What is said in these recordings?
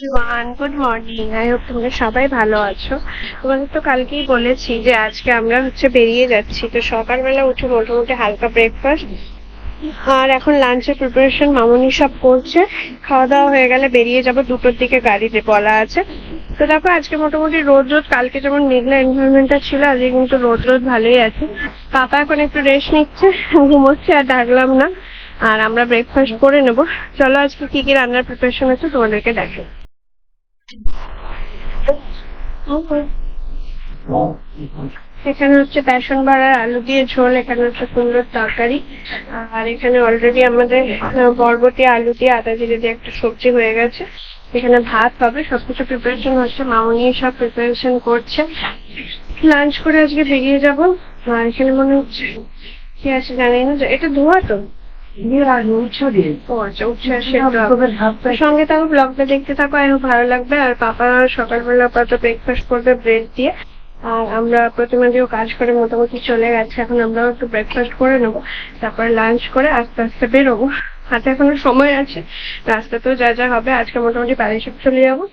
One good morning I hope তোমরা সবাই ভালো আছো। তোমাদের তো কালকেই বলেছি যে আজকে আমরা হচ্ছে বেরিয়ে যাচ্ছি। তো সকালবেলা উঠে মোটামুটি হালকা ব্রেকফাস্ট আর এখন লাঞ্চের প্রিপারেশন মামনি সব করছে। খাওয়া দাওয়া হয়ে গেলে বেরিয়ে যাব। দুটোর দিকে গাড়িতে বলা আছে। তো দেখো, আজকে মোটামুটি রোদ রোদ কালকে যেমন মেঘলা এনভায়রনমেন্টটা ছিল, আজকে কিন্তু রোদ রোদ ভালোই আছে। পাপা এখন একটু রেস্ট নিচ্ছে। ঘুমোচ্ছে আর ডাকলাম না। আর আমরা ব্রেকফাস্ট করে নেব। চলো আজকে কি কি রান্নার প্রিপারেশন আছে তোমাদেরকে দেখো এখানে হচ্ছে বেসন বাড়ার আলু দিয়ে ঝোল, এখানে হচ্ছে কুমড়োর তরকারি। আর এখানে অলরেডি আমাদের বরবটি, আলু দিয়ে আদা জিরে দিয়ে একটা সবজি হয়ে গেছে। এখানে ভাত হবে, সবকিছু প্রিপারেশন হচ্ছে, মামনি সব প্রিপারেশন করছে। লাঞ্চ করে আজকে বেরিয়ে যাব। আর এখানে মনে হচ্ছে কি আছে জানি না। এটা ধোয়া তো? আর সঙ্গে থাকো ব্লগটা দেখতে থাকো হোপ ভালো লাগবে। আর পাপা সকালবেলা আপাতত ব্রেকফাস্ট করবে ব্রেড দিয়ে। আর আমরা প্রতিমা কাজ করে মোটামুটি চলে গেছে। এখন আমরাও একটু ব্রেকফাস্ট করে নেব, তারপরে লাঞ্চ করে আস্তে আস্তে বেরোবো। হাতে এখনও সময় আছে, রাস্তাতেও যা যা হবে, আজকে মোটামুটি বাড়ি চলে যাব।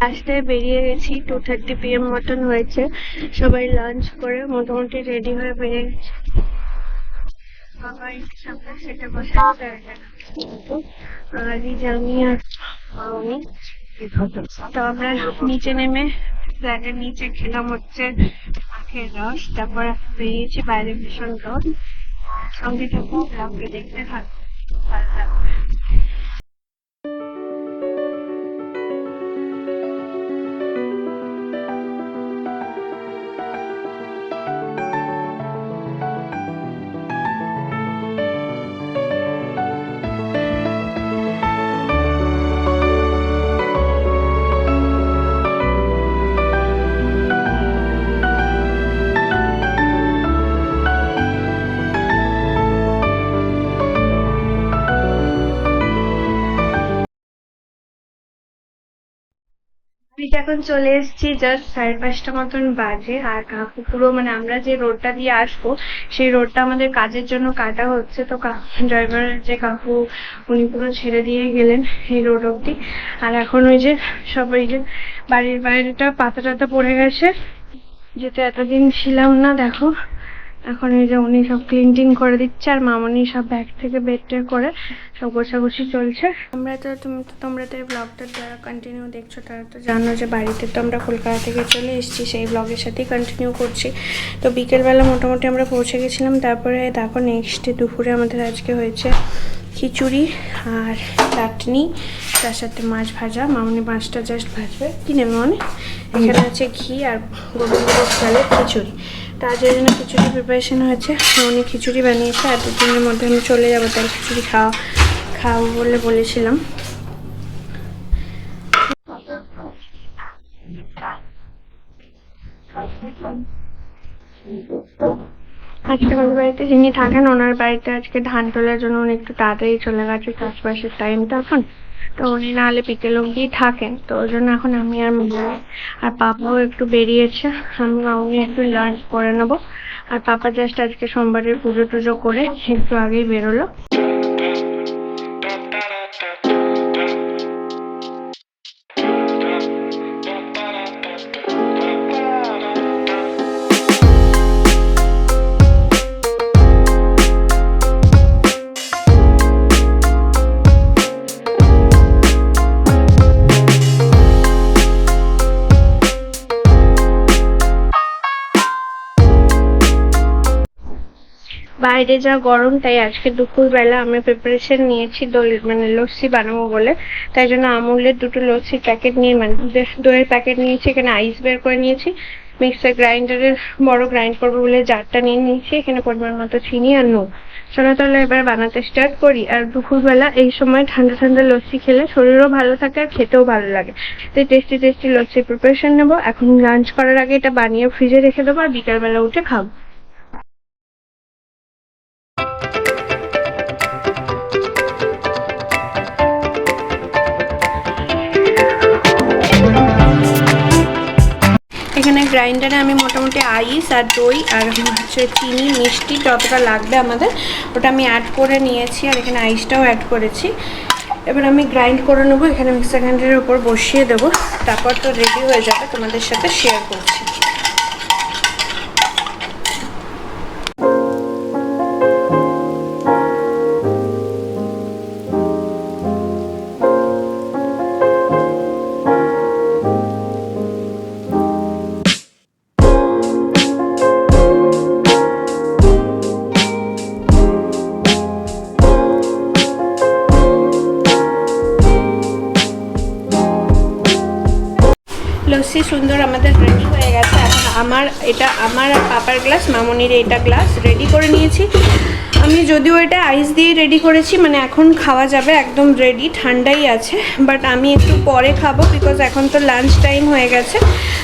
রাস্তায় বেরিয়ে গেছি টু থার্টি পিএম মতন হয়েছে। সবাই লাঞ্চ করে, মোটামুটি রেডি হয়ে বেরিয়ে গেছে। সবাই তো আমরা নিচে নেমে, ফ্ল্যাটের নিচে খেলাম হচ্ছে আখের রস, তারপর বেরিয়েছি বাইরে ভীষণ রোদ সঙ্গে থাকব ব্লগটা দেখতে থাকব লাগবে এখন চলে এসেছি জাস্ট সাড়ে পাঁচটা মতন বাজে। আর কাকু পুরো মানে আমরা যে রোডটা দিয়ে আসব, সেই রোডটা আমাদের কাজের জন্য কাটা হচ্ছে। তো ড্রাইভার যে কাকু, উনি পুরো ছেড়ে দিয়ে গেলেন এই রোড অব্দি আর এখন ওই যে সব ওই যে বাড়ির বাইরেটা পাতা টাতা পড়ে গেছে। যেতে এতদিন ছিলাম না, দেখো। এখন এই যে উনি সব ক্লিন টিন করে দিচ্ছে আর মামনি সব ব্যাগ থেকে বেড টের করে সব গোছাগুছি চলছে। আমরা তো, তুমি তো, তোমরা তো এই ব্লগটা যারা কন্টিনিউ দেখছ তারা তো জানো যে বাড়িতে তো আমরা কলকাতা থেকে চলে এসেছি, সেই ব্লগের সাথেই কন্টিনিউ করছি। তো বিকেলবেলা মোটামুটি আমরা পৌঁছে গেছিলাম, তারপরে দেখো নেক্সট দুপুরে আমাদের আজকে হয়েছে খিচুড়ি আর চাটনি, তার সাথে মাছ ভাজা। মামনি মাছটা জাস্ট ভাজবে। কি নেবে মানে এখানে আছে ঘি আর চালের খিচুড়ি। তার জন্য খিচুড়ি প্রিপারেশন হয়েছে, উনি খিচুড়ি বানিয়েছে, আর দুদিনের মধ্যে আমি চলে যাব তার খিচুড়ি খাওয়া, খাওয়াবো বলে বলেছিলাম। আজকে আমাদের বাড়িতে যিনি থাকেন, ওনার বাড়িতে আজকে ধান তোলার জন্য উনি একটু তাড়াতাড়ি চলে গেছে, চাষবাসের টাইম তো এখন। তো উনি না হলে বিকেল অব্দি থাকেন। তো ওই জন্য এখন আমি আর আর পাপাও একটু বেরিয়েছে। আমি মামনি একটু লাঞ্চ করে নেব। আর পাপা জাস্ট আজকে সোমবারের পুজো টুজো করে একটু আগেই বেরোলো। বাইরে যা গরম, তাই আজকে দুপুরবেলা আমি প্রিপারেশন নিয়েছি দই মানে লস্যি বানাবো বলে। তাই জন্য আমুলের দুটো লস্যির প্যাকেট নিয়ে মানে দইয়ের প্যাকেট নিয়েছি, এখানে আইস বের করে নিয়েছি। মিক্সার গ্রাইন্ডারের বড় গ্রাইন্ড করব বলে জারটা নিয়ে নিয়েছি, এখানে পরিমাণ মতো চিনি আর নুন। চলো তাহলে এবার বানাতে স্টার্ট করি। আর দুপুরবেলা এই সময় ঠান্ডা ঠান্ডা লস্যি খেলে শরীরও ভালো থাকে আর খেতেও ভালো লাগে। তো টেস্টি টেস্টি লস্যির প্রিপারেশন নেব। এখন লাঞ্চ করার আগে এটা বানিয়ে ফ্রিজে রেখে দেবো আর বিকালবেলা উঠে খাব। এখানে গ্রাইন্ডারে আমি মোটামুটি আইস আর দই আর হচ্ছে চিনি, মিষ্টি যতটা লাগবে আমাদের, ওটা আমি অ্যাড করে নিয়েছি আর এখানে আইসটাও অ্যাড করেছি। এবার আমি গ্রাইন্ড করে নেব, এখানে মিক্সার গ্রাইন্ডারের উপর বসিয়ে দেবো। তারপর তো রেডি হয়ে যাবে, তোমাদের সাথে শেয়ার করছি। লস্যি সুন্দর আমাদের রেডি হয়ে গেছে। এখন আমার এটা আমার আর পাপার গ্লাস মামনির এটা গ্লাস রেডি করে নিয়েছি। আমি যদিও এটা আইস দিয়ে রেডি করেছি মানে এখন খাওয়া যাবে, একদম রেডি ঠান্ডাই আছে। বাট আমি একটু পরে খাব বিকজ এখন তো লাঞ্চ টাইম হয়ে গেছে।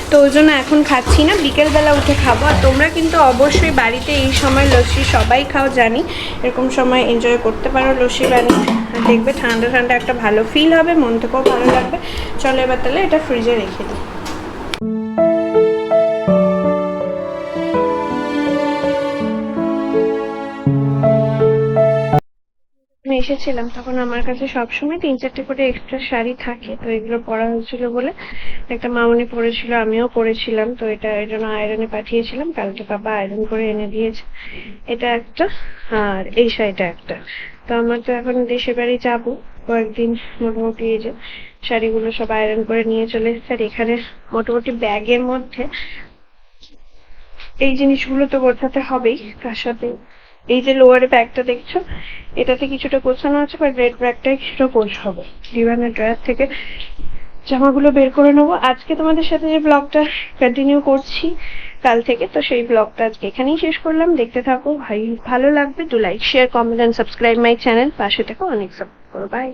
তো ওই জন্য এখন খাচ্ছি না, বিকেলবেলা উঠে খাব। আর তোমরা কিন্তু অবশ্যই বাড়িতে এই সময় লস্যি সবাই খাও, জানি। এরকম সময় এনজয় করতে পারো লস্যি বানিয়ে দেখবে ঠান্ডা ঠান্ডা একটা ভালো ফিল হবে, মন থেকেও ভালো লাগবে। চলো এবার তাহলে এটা ফ্রিজে রেখে দিই। আমি এসেছিলাম, তখন আমার কাছে সবসময় তিন চারটে করে এক্সট্রা শাড়ি থাকে। তো এগুলো পরা হয়েছিল বলে একটা মামনি পরেছিল, আমিও পরেছিলাম। তো এটা এর জন্য আয়রনে পাঠিয়েছিলাম, কালকে বাবা আয়রন করে এনে দিয়েছে। এটা একটা, আর এই শাড়িটা একটা। তো আমার তো এখন দেশের বাড়ি যাব, কয়েকদিন মোটামুটি এই যে শাড়িগুলো সব আয়রন করে নিয়ে চলে এসেছে। আর এখানে মোটামুটি ব্যাগের মধ্যে এই জিনিসগুলো তো গোছাতে হবেই, তার সাথে এই যে লোয়ারে ব্যাগটা দেখছ, এটাতে কিছুটা গোছানো আছে বা রেড ব্যাগটাই কিছুটা গোছাবো। ডিভানের ড্রয়ার থেকে জামাগুলো বের করে নেব। আজকে তোমাদের সাথে যে ব্লগটা কন্টিনিউ করছি, কাল থেকে, তো সেই ব্লগটা আজকে এখানেই শেষ করলাম। দেখতে থাকো, ভাই, ভালো লাগবে to like share comment and subscribe my channel পাশে থেকো, অনেক সাপোর্ট করো। বাই